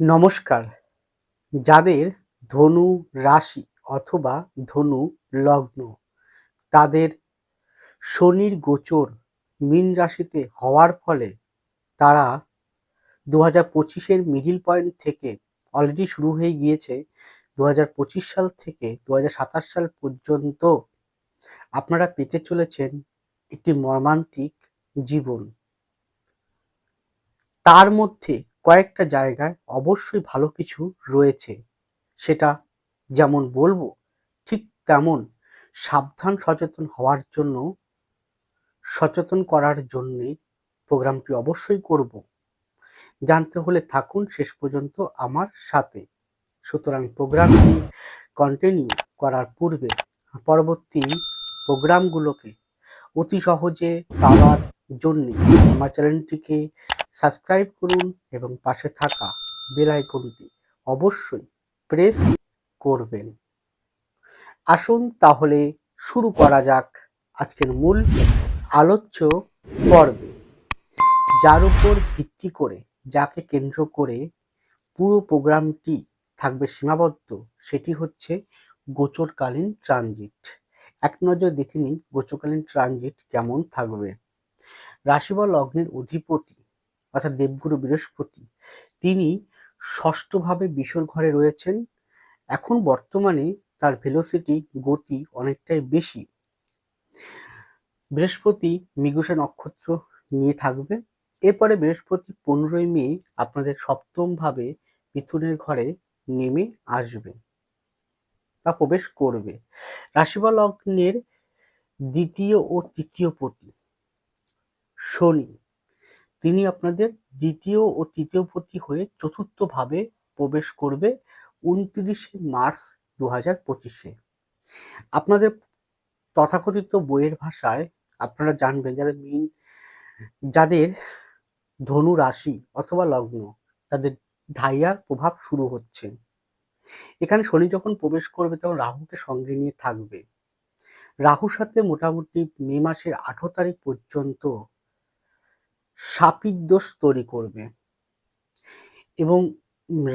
নমস্কার। যাদের ধনু রাশি অথবা ধনু লগ্ন, তাদের শনির গোচর মীন রাশিতে হওয়ার ফলে তারা দু হাজার পঁচিশের মিডিল পয়েন্ট থেকে অলরেডি শুরু হয়ে গিয়েছে। দু হাজার পঁচিশ সাল থেকে দু হাজার সাতাশ সাল পর্যন্ত আপনারা পেতে চলেছেন একটি মর্মান্তিক জীবন। তার মধ্যে কয়েকটা জায়গায় অবশ্যই ভালো কিছু রয়েছে। সেটা যেমন বলব, ঠিক তেমন সাবধান, সচেতন হওয়ার জন্য, সচেতন করার জন্যে প্রোগ্রামটি অবশ্যই করব। জানতে হলে থাকুন শেষ পর্যন্ত আমার সাথে। সুতরাং প্রোগ্রামটি কন্টিনিউ করার পূর্বে পরবর্তী প্রোগ্রামগুলোকে অতি সহজে পাওয়ার জন্যে আমার চ্যানেলটিকে সাবস্ক্রাইব করুন এবং পাশে থাকা বেল আইকনটি অবশ্যই প্রেস করবেন। আসুন তাহলে শুরু করা যাক আজকের মূল আলোচ্য পর্বে। যার উপর ভিত্তি করে, যাকে কেন্দ্র করে পুরো প্রোগ্রামটি থাকবে সীমাবদ্ধ, সেটি হচ্ছে গোচরকালীন ট্রানজিট। এক নজর দেখে নিন গোচরকালীন ট্রানজিট কেমন থাকবে। রাশি বা লগ্নের অধিপতি অর্থাৎ দেবগুরু বৃহস্পতি, তিনি ষষ্ঠভাবে বিশ্বর ঘরে রয়েছেন। এখন বর্তমানে তার ভেলোসিটি গতি অনেকটাই বেশি। বৃহস্পতি মৃগশা নক্ষত্র নিয়ে থাকবে। এরপরে বৃহস্পতি পনেরোই মে আপনাদের সপ্তম ভাবে মিথুনের ঘরে নেমে আসবে বা প্রবেশ করবে। রাশি বা লগ্নের দ্বিতীয় ও তৃতীয় পতি শনি। তিনি আপনাদের দ্বিতীয় ও তৃতীয় পতি হয়ে চতুর্থ ভাবে প্রবেশ করবে উনত্রিশে মার্চ দু হাজার পঁচিশে। আপনাদের তথাকথিত বইয়ের ভাষায় আপনারা জানবেন যাদের মিন, যাদের ধনু রাশি অথবা লগ্ন, তাদের ঢাইয়ার প্রভাব শুরু হচ্ছে। এখানে শনি যখন প্রবেশ করবে তখন রাহুকে সঙ্গে নিয়ে থাকবে। রাহুর সাথে মোটামুটি মে মাসের আঠারো তারিখ পর্যন্ত সাপির দোষ তৈরি করবে। এবং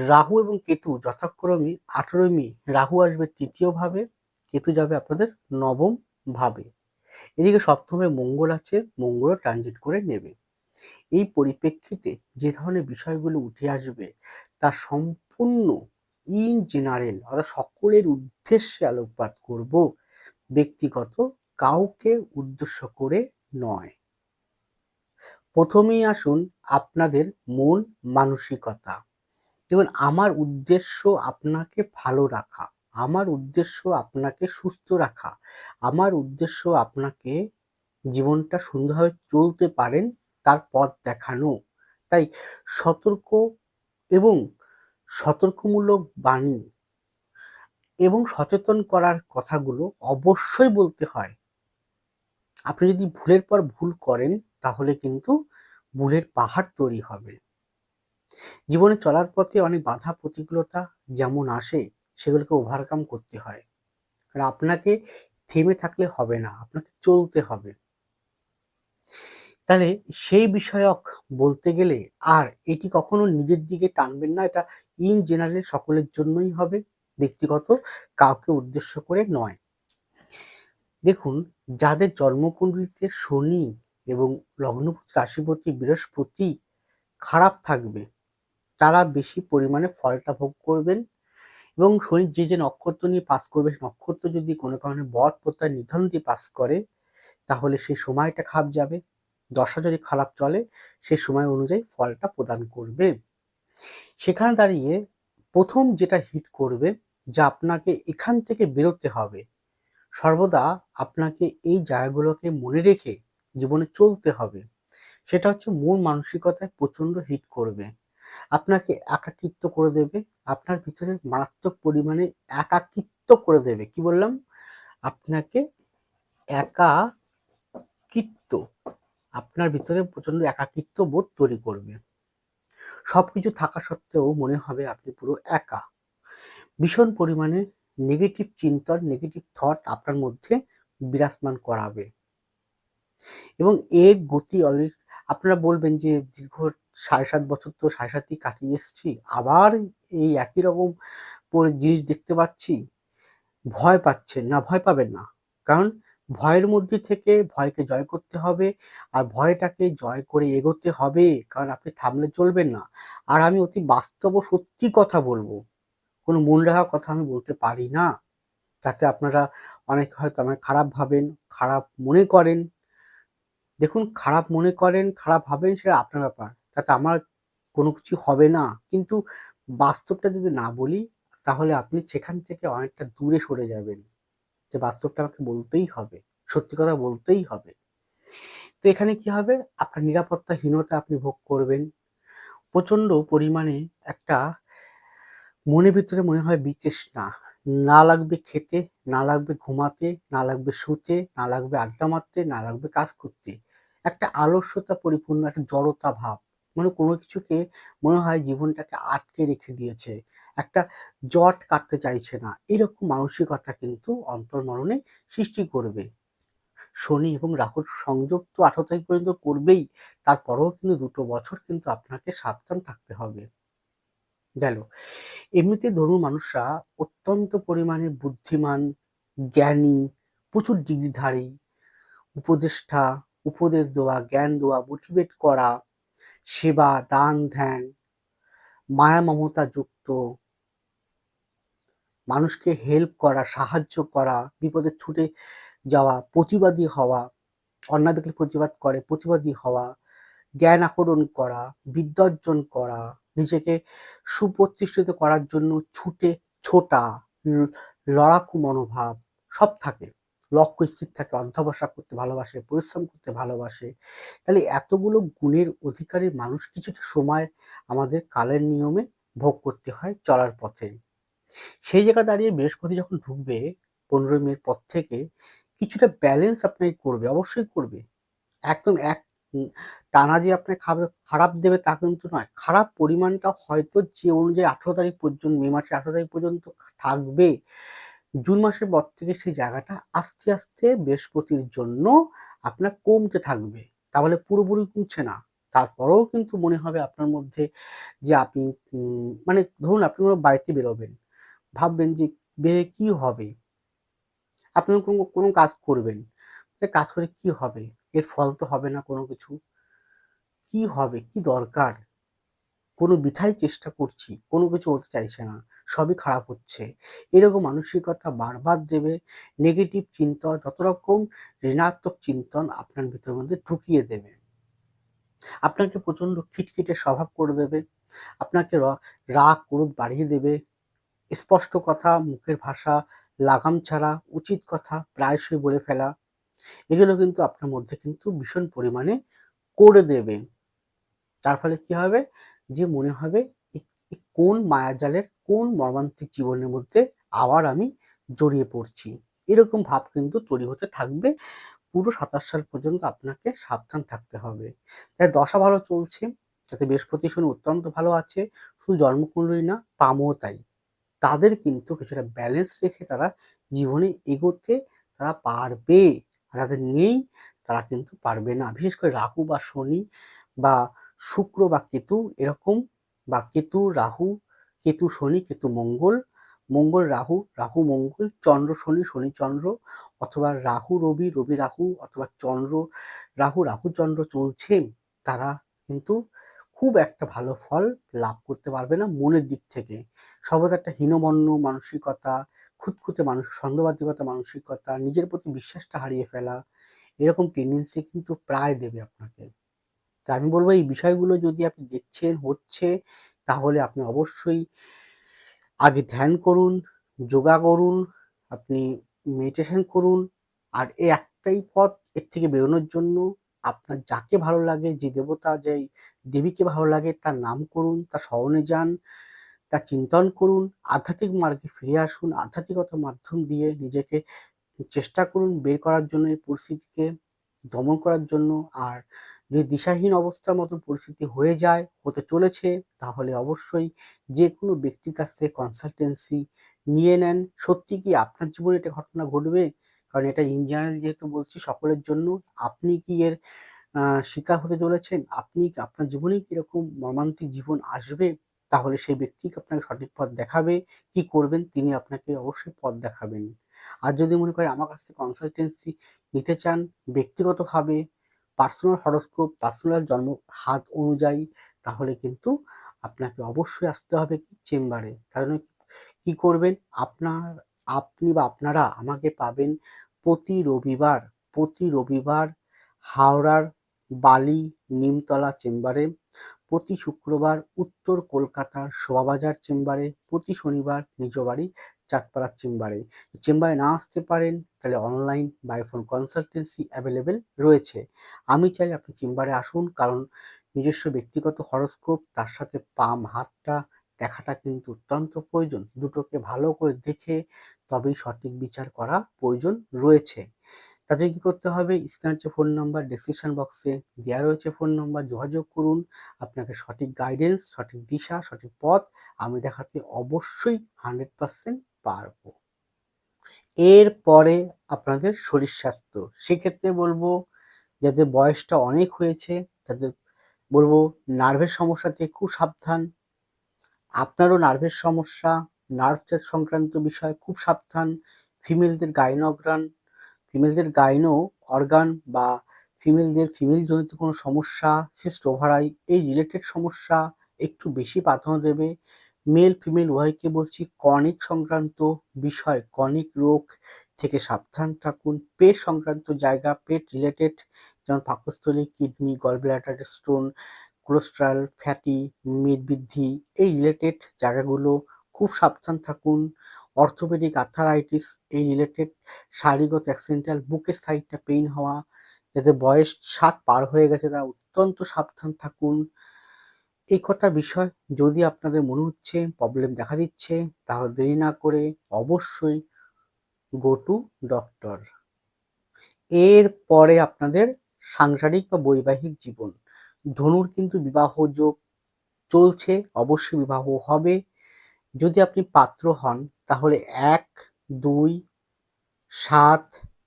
রাহু এবং কেতু যথাক্রমে আঠেরোই মে রাহু আসবে তৃতীয় ভাবে কেতু যাবে আপনাদের নবম ভাবে এদিকে সপ্তমে মঙ্গল আছে মঙ্গল ট্রানজিট করে নেবে। এই পরিপ্রেক্ষিতে যে ধরনের বিষয়গুলো উঠে আসবে, তা সম্পূর্ণ ইন জেনারেল অর্থাৎ সকলের উদ্দেশ্যে আলোকপাত করব, ব্যক্তিগত, কাউকে উদ্দেশ্য করে নয়। প্রথমেই আসুন আপনাদের মন মানসিকতা। দেখুন, আমার উদ্দেশ্য আপনাকে ভালো রাখা, আমার উদ্দেশ্য আপনাকে সুস্থ রাখা, আমার উদ্দেশ্য আপনাকে জীবনটা সুন্দরভাবে চলতে পারেন, তার পথ দেখানো। তাই সতর্ক এবং সতর্কমূলক বাণী এবং সচেতন করার কথাগুলো অবশ্যই বলতে হয়। আপনি যদি ভুলের পর ভুল করেন তাহলে কিন্তু ভুলের পাহাড় তৈরি হবে। জীবনে চলার পথে অনেক বাধা প্রতিকূলতা যেমন আসে, সেগুলোকে ওভারকাম করতে হয়। কারণ আপনাকে থেমে থাকলে হবে না, আপনাকে চলতে হবে। তাহলে সেই বিষয়ক বলতে গেলে আর এটি কখনো নিজের দিকে টানবেন না, এটা ইন জেনারেল সকলের জন্যই হবে, ব্যক্তিগত, কাউকে উদ্দেশ্য করে নয়। দেখুন, যাদের জন্মকুণ্ডলিতে শনি এবং লগ্নপতি, রাশিপতি, বৃহস্পতি খারাপ থাকবে। তারা বেশি পরিমাণে ফলটা ভোগ করবেন এবং শনি যে যে নক্ষত্র নিয়ে পাস করবে নক্ষত্র যদি কোনো কারণে বধ প্রত্যয় নিধন দিয়ে পাস করে, তাহলে সেই সময়টা খারাপ যাবে। দশা যদি খারাপ চলে সেই সময় অনুযায়ী ফলটা প্রদান করবে। সেখানে দাঁড়িয়ে প্রথম যেটা হিট করবে, যা আপনাকে এখান থেকে বেরোতে হবে। সর্বদা আপনাকে এই জায়গাগুলোকে মনে রেখে জীবনে চলতে হবে। সেটা হচ্ছে মন মানসিকতায় প্রচণ্ড হিট করবে। আপনাকে একাকিত্ব করে দেবে। আপনার ভিতরে মারাত্মক পরিমাণে একাকিত্ব করে দেবে। কি বললাম? আপনাকে একা একাকিত্ব, আপনার ভিতরে প্রচণ্ড একাকিত্ব বোধ তৈরি করবে। সবকিছু থাকা সত্ত্বেও মনে হবে আপনি পুরো একা। ভীষণ পরিমাণে নেগেটিভ চিন্তন নেগেটিভ থট আপনার মধ্যে বিরাজমান করাবে। এবং এর গতি অলরেডি আপনারা বলবেন যে দীর্ঘ সাড়ে সাত বছর তো সাড়ে সাতই কাটিয়ে এসেছি, আবার এই একই রকম জিনিস দেখতে পাচ্ছি, ভয় পাচ্ছেন না, ভয় পাবেন না। কারণ ভয়ের মধ্যে থেকে ভয়কে জয় করতে হবে আর ভয়টাকে জয় করে এগোতে হবে, কারণ আপনি থামলে চলবেন না। আর আমি অতি বাস্তব সত্যি কথা বলব, কোনো মন রাখা কথা আমি বলতে পারি না। তাতে আপনারা অনেক হয়তো আমার খারাপ ভাবেন, খারাপ মনে করেন। দেখুন, খারাপ মনে করেন, খারাপ ভাবেন, সেটা আপনার ব্যাপার। তাতে আমার কোনো কিছু হবে না। কিন্তু বাস্তবটা যদি না বলি, তাহলে আপনি সেখান থেকে অনেকটা দূরে সরে যাবেন। যে বাস্তবটা আমাকে বলতেই হবে, সত্যি কথা বলতেই হবে। তো এখানে কি হবে? আপনার নিরাপত্তাহীনতা আপনি ভোগ করবেন। প্রচণ্ড পরিমাণে একটা মনের ভিতরে মনে হয় বিতৃষ্ণা। না লাগবে খেতে, না লাগবে ঘুমাতে, না লাগবে শুতে, না লাগবে আড্ডা মারতে, না লাগবে কাজ করতে। একটা আলস্যতা পরিপূর্ণ, একটা জড়তা ভাব। মানে কোনো কিছুকে মনে হয় জীবনটাকে আটকে রেখে দিয়েছে। একটা জট কাটতে চাইছে না। এরকম মানসিকতা কিন্তু অন্তর্মরণে সৃষ্টি করবে। শনি এবং রাহুর সংযোগ তো আঠারো তারিখ পর্যন্ত করবেই। তারপরেও কিন্তু দুটো বছর কিন্তু আপনাকে সাবধান থাকতে হবে। গেল। এমনিতে ধরুন মানুষরা অত্যন্ত পরিমাণে বুদ্ধিমান, জ্ঞানী, প্রচুর ডিগ্রিধারী, উপদেষ্টা উপদেশ দেওয়া, জ্ঞান দেওয়া মোটিভেট করা, সেবা, দান, ধ্যান, মায়া মমতা যুক্ত, মানুষকে হেল্প করা, সাহায্য করা, বিপদে ছুটে যাওয়া, প্রতিবাদী হওয়া অন্যায় দেখলে প্রতিবাদ করে, প্রতিবাদী হওয়া, জ্ঞান আহরণ করা, বিদ্যা অর্জন করা, নিজেকে সুপ্রতিষ্ঠিত করার জন্য ছুটে ছোটা লড়াকু মনোভাব, সব থাকে। লক্ষ্য, স্থির থাকে অধ্যাবসা করতে ভালোবাসে, পরিশ্রম করতে ভালোবাসে। তাহলে এতগুলো গুণের অধিকারী মানুষ কিছুটা সময় আমাদের কালের নিয়মে ভোগ করতে হয় চলার পথে। সেই জায়গা দাঁড়িয়ে বৃহস্পতি যখন ঢুকবে পনেরোই মের পর থেকে কিছুটা ব্যালেন্স আপনাকে করবে, অবশ্যই করবে। একদম এক টানা যে আপনার খারাপ দেবে তা কিন্তু নয়। খারাপ পরিমাণটা হয়তো যে অনুযায়ী আঠেরো তারিখ পর্যন্ত, মে মাসের আঠেরো তারিখ পর্যন্ত থাকবে জুন মাসের পর থেকে সেই জায়গাটা আস্তে আস্তে বৃহস্পতির জন্য আপনার কমতে থাকবে। তাহলে পুরোপুরি কমছে না। তারপরেও কিন্তু মনে হবে আপনার মধ্যে যে আপনি মানে ধরুন আপনি কোনো বাড়িতে বেরোবেন, ভাববেন যে বেড়ে কি হবে? আপনি কোনো কোনো কাজ করবেন কাজ করে কি হবে? এর ফল তো হবে না কোনো কিছু। কি হবে? কি দরকার? কোনো বিথাই চেষ্টা করছি, কোনো কিছু হতে চাইছে না, সবই খারাপ হচ্ছে। এরকম মানসিকতা বারবার দেবে নেগেটিভ চিন্তন যত রকম ঋণাত্মক চিন্তন আপনার ভিতরের মধ্যে ঢুকিয়ে দেবে। আপনাকে প্রচণ্ড খিটখিটে স্বভাব করে দেবে, আপনাকে রাগ, ক্রোধ বাড়িয়ে দেবে। স্পষ্ট কথা, মুখের ভাষা, লাগাম ছাড়া, উচিত কথা প্রায়শই বলে ফেলা। এগুলো কিন্তু আপনার মধ্যে কিন্তু ভীষণ পরিমাণে করে দেবে। তার ফলে কি হবে? যে মনে হবে কোন মায়াজালের কোন মর্মান্তিক জীবনের মধ্যে আবার আমি জড়িয়ে পড়ছি। এরকম ভাব কিন্তু তৈরি হতে থাকবে। পুরো সাতাশ সাল পর্যন্ত আপনাকে সাবধান থাকতে হবে। তাই দশা ভালো চলছে, তাতে বৃহস্পতি শনি অত্যন্ত ভালো আছে, শুধু জন্মকুণ্ডলী না, পামও তাই। তাদের কিন্তু কিছুটা ব্যালেন্স রেখে তারা জীবনে এগোতে তারা পারবে। আর যাদের নেই, তারা কিন্তু পারবে না। বিশেষ করে রাহু বা শনি বা শুক্র বা কেতু এরকম বা কেতু রাহু, কেতু শনি, কেতু মঙ্গল মঙ্গল রাহু রাহু মঙ্গল, চন্দ্র শনি শনি চন্দ্র, অথবা রাহু রবি রবি রাহু, অথবা চন্দ্র, রাহু রাহু চন্দ্র চলছে, তারা কিন্তু খুব একটা ভালো ফল লাভ করতে পারবে না মনের দিক থেকে। সর্বদা একটা হীনমন্য মানসিকতা, খুঁতখুঁতে মানুষ সন্দেহবাদিকতা মানসিকতা, নিজের প্রতি বিশ্বাসটা হারিয়ে ফেলা, এরকম টেন্ডেন্সি কিন্তু প্রায় দেবে আপনাকে। তা আমি বলব এই বিষয়গুলো যদি আপনি দেখছেন, হচ্ছে, তাহলে আপনি অবশ্যই আগে ধ্যান করুন, যোগা করুন, আপনি মেডিটেশন করুন, আর এই একটাই পথ এর থেকে বেরোনোর জন্য আপনার যাকে ভালো লাগে, যে দেবতা, যে দেবীকে ভালো লাগে, তার নাম করুন, তার স্মরণে যান, তার চিন্তন করুন, আধ্যাত্মিক মার্গে ফিরে আসুন, আধ্যাত্মিকতার মাধ্যম দিয়ে নিজেকে চেষ্টা করুন বের করার জন্য এই পরিস্থিতিকে দমন করার জন্য, আর যদি দিশাহীন অবস্থার মতন পরিস্থিতি হয়ে যায়, হতে চলেছে, তাহলে অবশ্যই যে কোনো ব্যক্তির কাছ থেকে কনসালটেন্সি নিয়ে নেন। সত্যি কি আপনার জীবনে এটা ঘটনা ঘটবে? কারণ এটা ইন জেনারেল যেহেতু বলছি, সকলের জন্য। আপনি কি এর শিকার হতে চলেছেন? আপনি আপনার জীবনে কি এরকম মর্মান্তিক জীবন আসবে? তাহলে সেই ব্যক্তিকে আপনাকে সঠিক পথ দেখাবে? কি করবেন? তিনি আপনাকে অবশ্যই পথ দেখাবেন। আর যদি মনে করেন আমার কাছ থেকে কনসালটেন্সি নিতে চান, ব্যক্তিগতভাবে পার্সোনাল হরস্কোপ পার্সোনাল জন্ম, হাত অনুযায়ী, তাহলে কিন্তু আপনাকে অবশ্যই আসতে হবে কি চেম্বারে। কারণ কি করবেন? আপনার, আপনি বা আপনারা আমাকে পাবেন প্রতি রবিবার প্রতি রবিবার হাওড়ার বালি নিমতলা চেম্বারে। প্রতি শুক্রবার উত্তর কলকাতার শোভাবাজার চেম্বারে, প্রতি শনিবার নিজ বাড়ি চাঁদপাড়ার চেম্বারে। চেম্বারে না আসতে পারেন, তাহলে online by phone consultancy available রয়েছে। আমি চাই আপনি চেম্বারে আসুন, কারণ নিজস্ব ব্যক্তিগত হরস্কোপ তার সাথে পাম হাতটা দেখাটা কিন্তু অত্যন্ত প্রয়োজন। দুটোকে ভালো করে দেখে তবেই সঠিক বিচার করা প্রয়োজন রয়েছে। তাদের কি করতে হবে? স্ক্রিন হচ্ছে ফোন নাম্বার ডিসক্রিপশন বক্সে দেওয়া রয়েছে ফোন নাম্বার যোগাযোগ করুন। আপনাকে সঠিক গাইডেন্স সঠিক দিশা, সঠিক পথ আমি দেখাতে অবশ্যই হান্ড্রেড পার্সেন্ট পারব। এরপরে আপনাদের শরীর স্বাস্থ্য। সেক্ষেত্রে বলব, যাদের বয়সটা অনেক হয়েছে, তাদের বলব নার্ভের সমস্যা থেকে খুব সাবধান। আপনারও নার্ভের সমস্যা নার্ভ সংক্রান্ত বিষয়ে খুব সাবধান। ফিমেলদের গাইনোগ্রান ফিমেলদের গাইনো অর্গান বা ফিমেলদের ফিমেল জনিত কোনো সমস্যা সিস্ট ওভারাই এই রিলেটেড সমস্যা একটু বেশি প্রাধান্য দেবে। মেল ফিমেল উভয়কে বলছি কনিক সংক্রান্ত বিষয় কনিক রোগ থেকে সাবধান থাকুন। পেট সংক্রান্ত জায়গা, পেট রিলেটেড যেমন পাকস্থলী kidney gallbladder stone cholesterol fatty মেদ বৃদ্ধি এই রিলেটেড জায়গাগুলো খুব সাবধান থাকুন। অর্থোপেডিক আর্থারাইটিস, এই রিলেটেড শারীরিকত অ্যাক্সিডেন্টাল বুকের সাইডটা পেইন হওয়া যাদের বয়স ষাট পার হয়ে গেছে তারা অত্যন্ত সাবধান থাকুন। এই কটা বিষয় যদি আপনাদের মনে হচ্ছে প্রবলেম দেখা দিচ্ছে, তাহলে দেরি না করে অবশ্যই গো টু ডক্টর এর পরে আপনাদের সাংসারিক বা বৈবাহিক জীবন। ধনুর কিন্তু বিবাহ যোগ চলছে, অবশ্যই বিবাহ হবে। যদি আপনি পাত্র হন তাহলে এক, দুই, সাত,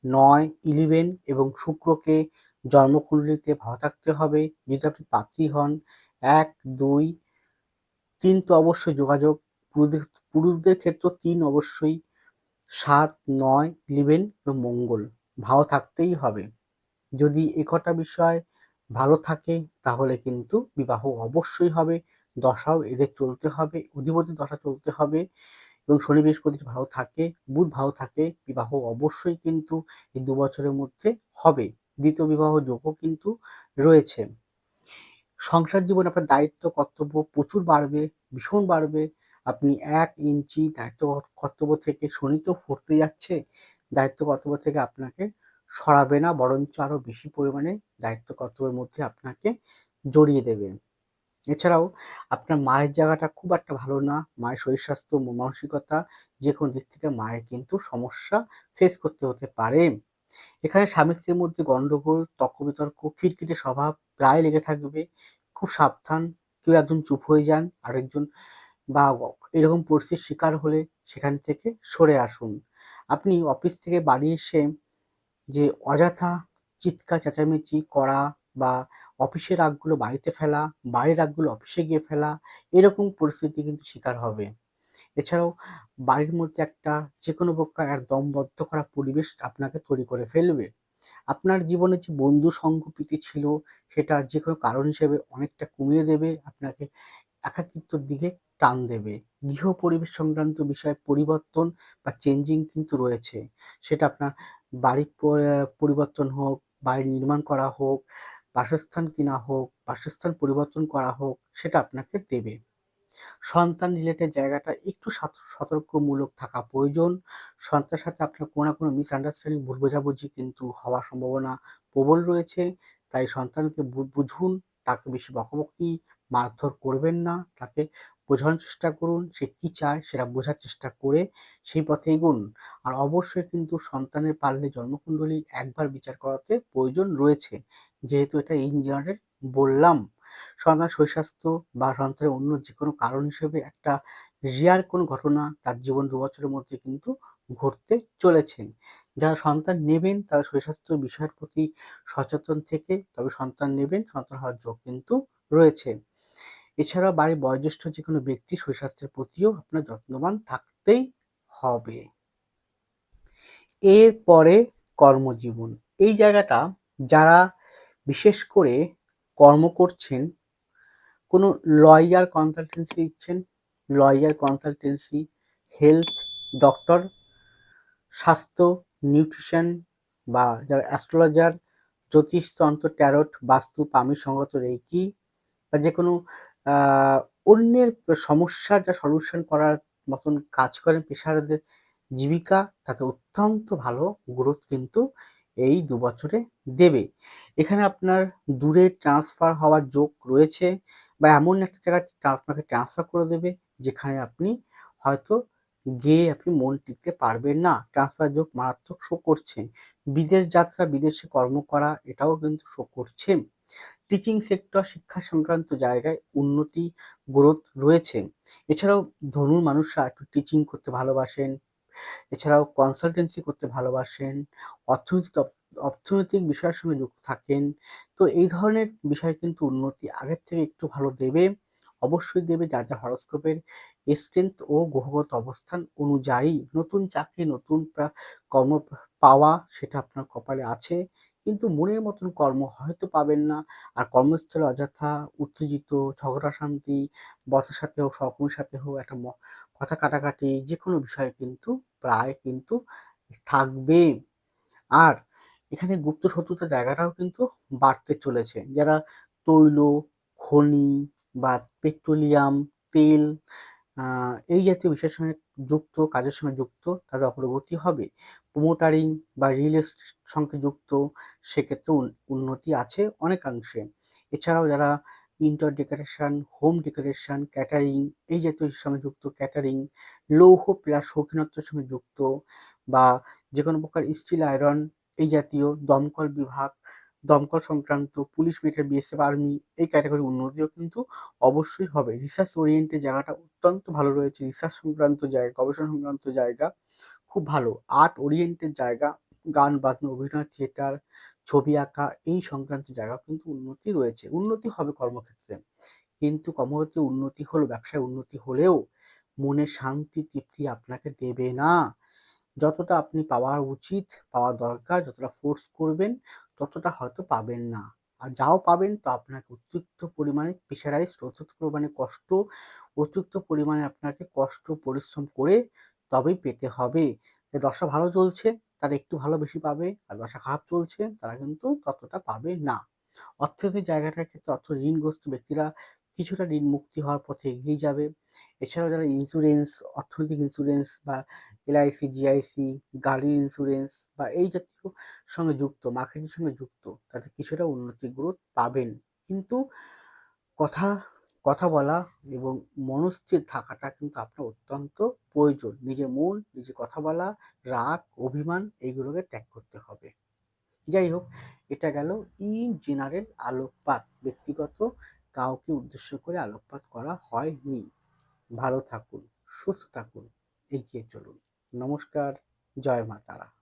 নয় ইলেভেন এবং শুক্রকে জন্মকুণ্ডলিতে ভালো থাকতে হবে। যদি আপনি পাত্রী হন, এক, দুই, তিন তো অবশ্যই যোগাযোগ। পুরুষদের ক্ষেত্রে তিন অবশ্যই, সাত, নয় ইলেভেন এবং মঙ্গল। ভালো থাকতেই হবে। যদি একটা বিষয় ভালো থাকে, তাহলে কিন্তু বিবাহ অবশ্যই হবে। দশাও এদের চলতে হবে। অধিপতি দশা চলতে হবে। এবং শনি বৃহস্পতি ভালো থাকে, বুধ ভালো থাকে, বিবাহ অবশ্যই কিন্তু এই দু বছরের মধ্যে হবে। দ্বিতীয় বিবাহ যোগও কিন্তু রয়েছে। সংসার জীবনে আপনার দায়িত্ব, কর্তব্য প্রচুর বাড়বে, ভীষণ বাড়বে। আপনি এক ইঞ্চি দায়িত্ব, কর্তব্য থেকে শনি তো ফুটতে যাচ্ছে, দায়িত্ব, কর্তব্য থেকে আপনাকে সরাবে না, বরঞ্চ আরও বেশি পরিমাণে দায়িত্ব, কর্তব্যের মধ্যে আপনাকে জড়িয়ে দেবে। এছাড়াও আপনার মায়ের জায়গাটা খুব একটা ভালো না। মায়ের শরীর স্বাস্থ্য মানসিকতা যে কোনো দিক থেকে মায়ের কিন্তু সমস্যা ফেস করতে হতে পারে। এখানে স্বামী স্ত্রীর মধ্যে গন্ডগোল তর্ক বিতর্ক খিটখিটে স্বভাব প্রায় লেগে থাকবে। খুব সাবধান, কেউ একজন চুপ হয়ে যান, আরেকজন বা এরকম পরিস্থিতির শিকার হলে সেখান থেকে সরে আসুন। আপনি অফিস থেকে বাড়ি এসে যে অযথা চিৎকার, চেঁচামেচি করা বা অফিসের রাগগুলো বাড়িতে ফেলা, বাড়ির রাগগুলো অফিসে গিয়ে ফেলা, এরকম পরিস্থিতি কিন্তু শিকার হবে। এছাড়াও বাড়ির মধ্যে একটা যে কোনো প্রকার এক দমবদ্ধ করা পরিবেশ আপনাকে তৈরি করে ফেলবে। আপনার জীবনে যে বন্ধু সঙ্গপ্রীতি ছিল, সেটা যে কোনো কারণ হিসেবে অনেকটা কমিয়ে দেবে, আপনাকে একাকিত্বর দিকে টান দেবে। গৃহ পরিবেশ সংক্রান্ত বিষয়ে পরিবর্তন বা চেঞ্জিং কিন্তু রয়েছে। সেটা আপনার বাড়ির পরিবর্তন হোক, বাড়ি নির্মাণ করা হোক বাসস্থান কিনা হোক, বাসস্থান পরিবর্তন করা হোক, সেটা আপনাকে দেবে। সন্তান রিলেটেড জায়গাটা একটু সতর্কমূলক থাকা প্রয়োজন। সন্তানের সাথে আপনার কোনো না কোনো মিসআন্ডারস্ট্যান্ডিং ভুল বোঝাবুঝি কিন্তু হওয়ার সম্ভাবনা প্রবল রয়েছে। তাই সন্তানকে বুঝুন, তাকে বেশি বকাবকি, মারধর করবেন না। তাকে বোঝানোর চেষ্টা করুন, সে কি চায় সেটা বোঝার চেষ্টা করে সেই পথে এগুন। আর অবশ্যই কিন্তু সন্তানের পারলে জন্মকুণ্ডলী একবার বিচার করাতে প্রয়োজন রয়েছে। যেহেতু এটা ইঞ্জিনিয়ারের বললাম, সন্তান শৈশাস্ত্র বা সন্তানের অন্য যে কোনো কারণ হিসেবে একটা রিয়ার কোনো ঘটনা তার জীবন দু বছরের মধ্যে কিন্তু ঘটতে চলেছেন যারা সন্তান নেবেন তারা শরীর স্বাস্থ্য বিষয়ের প্রতি সচেতন থেকে তবে সন্তান নেবেন, সন্তান হওয়ার যোগ কিন্তু রয়েছে। এছাড়াও বাড়ির বয়োজ্যেষ্ঠ যে কোনো ব্যক্তি শরীর স্বাস্থ্যের প্রতিও আপনার যত্নবান থাকতেই হবে। এরপরে কর্মজীবন। এই জায়গাটা যারা বিশেষ করে কর্ম করছেন, কোনো লয়ার কনসালটেন্সি দিচ্ছেন লয়ার কনসালটেন্সি হেলথ ডক্টর স্বাস্থ্য নিউট্রিশন বা যারা অ্যাস্ট্রোলজার জ্যোতিষতন্ত্র ট্যারট বাস্তু, পামি সঙ্গত রেকি বা যে কোনো অন্যের সমস্যার যা সলিউশন করার মতন কাজ করেন পেশাদারদের জীবিকা তাতে অত্যন্ত ভালো গ্রোথ কিন্তু এই দু বছরে দেবে। এখানে আপনার দূরে ট্রান্সফার হওয়ার যোগ রয়েছে বা এমন একটা জায়গায় আপনাকে ট্রান্সফার করে দেবে যেখানে আপনি হয়তো গিয়ে আপনি মন টিকতে পারবেন না। ট্রান্সফার যোগ মারাত্মক শো করছে। বিদেশ যাত্রা, বিদেশে কর্ম করা, এটাও কিন্তু শো করছে। টিচিং সেক্টর শিক্ষা সংক্রান্ত জায়গায় উন্নতি গ্রোথ রয়েছে। এছাড়াও ধনুর মানুষরা একটু টিচিং করতে ভালোবাসেন এছাড়াও কনসালটেন্সি করতে ভালোবাসেন অর্থনৈতিক অর্থনৈতিক বিষয়ের সঙ্গে যুক্ত থাকেন, তো এই ধরনের বিষয় কিন্তু উন্নতি আগের থেকে একটু ভালো দেবে, অবশ্যই দেবে যার যা হরস্কোপের স্ট্রেংথ ও গ্রহগত অবস্থান অনুযায়ী। নতুন চাকরি, নতুন কর্ম পাওয়া সেটা আপনার কপালে আছে, কিন্তু মনের মতন কর্ম হয়তো পাবেন না, আর কর্মস্থলে অযথা উত্তেজিত, ঝগড়া শান্তি বসের সাথে হোক, সহকর্মীর সাথে হোক, একটা কথা কাটাকাটি যে কোনো বিষয়ে কিন্তু, প্রায় কিন্তু থাকবে। আর এখানে গুপ্ত শত্রুতার জায়গাটাও কিন্তু বাড়তে চলেছে। যারা তৈল, খনি বা পেট্রোলিয়াম, তেল এই জাতীয় বিষয়ের সঙ্গে যুক্ত, কাজের সঙ্গে যুক্ত তাদের অগ্রগতি হবে। প্রোমোটারিং বা রিয়েল এস্টেট সঙ্গে যুক্ত সেক্ষেত্রে উন্নতি আছে অনেকাংশে। এছাড়াও যারা inter decoration home decoration catering এই জাতীয় সঙ্গে যুক্ত ক্যাটারিং লৌহ প্লাস শৌখিনত্বের সঙ্গে যুক্ত বা যে কোনো প্রকার স্টিল আয়রন এই জাতীয় দমকল বিভাগ, দমকল সংক্রান্ত পুলিশ মিলিটারি বিএসএফ আর্মি এই ক্যাটাগরি উন্নতিও কিন্তু অবশ্যই হবে। রিসার্চ ওরিয়েন্টের জায়গাটা অত্যন্ত ভালো রয়েছে। রিসার্চ সংক্রান্ত জায়গা, গবেষণা সংক্রান্ত জায়গা খুব ভালো। আর্ট ওরিয়েন্টের জায়গা, গান, বাজনা, অভিনয় থিয়েটার ছবি আঁকা, এই সংক্রান্ত জায়গা কিন্তু উন্নতি রয়েছে। উন্নতি হবে কর্মক্ষেত্রে। কিন্তু কর্মক্ষেত্রে উন্নতি হলো, ব্যবসায় উন্নতি হলেও মনে শান্তি, তৃপ্তি আপনাকে দেবে না। যতটা আপনি পাওয়া উচিত, পাওয়া দরকার, যতটা ফোর্স করবেন, ততটা হয়তো পাবেন না। আর যাও পাবেন, তো আপনাকে অতিরিক্ত পরিমাণে প্রেশারাইজ অতিরিক্ত পরিমাণে কষ্ট, অতিরিক্ত পরিমাণে আপনাকে কষ্ট, পরিশ্রম করে তবেই পেতে হবে। দশা ভালো চলছে। তারা একটু ভালো বেশি পাবে আর দশা খারাপ চলছে, তারা কিন্তু ততটা পাবে না। অর্থনৈতিক জায়গাটার ক্ষেত্রে অর্থ ঋণগ্রস্ত ব্যক্তিরা কিছুটা ঋণ মুক্তি হওয়ার পথে এগিয়ে যাবে। এছাড়াও যারা ইন্স্যুরেন্স অর্থনৈতিক ইন্স্যুরেন্স বা এলআইসি জিআইসি গাড়ির ইন্স্যুরেন্স বা এই জাতীয় সঙ্গে যুক্ত মার্কেটের সঙ্গে যুক্ত তাতে কিছুটা উন্নতি গ্রোথ পাবেন। কিন্তু কথা কথা বলা এবং মনস্থির থাকাটা কিন্তু আপনার অত্যন্ত প্রয়োজন। নিজের মন নিজের কথা বলা, রাগ, অভিমান এইগুলোকে ত্যাগ করতে হবে। যাই হোক, এটা গেল ইন জেনারেল আলোকপাত। ব্যক্তিগত কাউকে উদ্দেশ্য করে আলোকপাত করা হয়নি। ভালো থাকুন, সুস্থ থাকুন, এগিয়ে চলুন। নমস্কার, জয় মা তারা।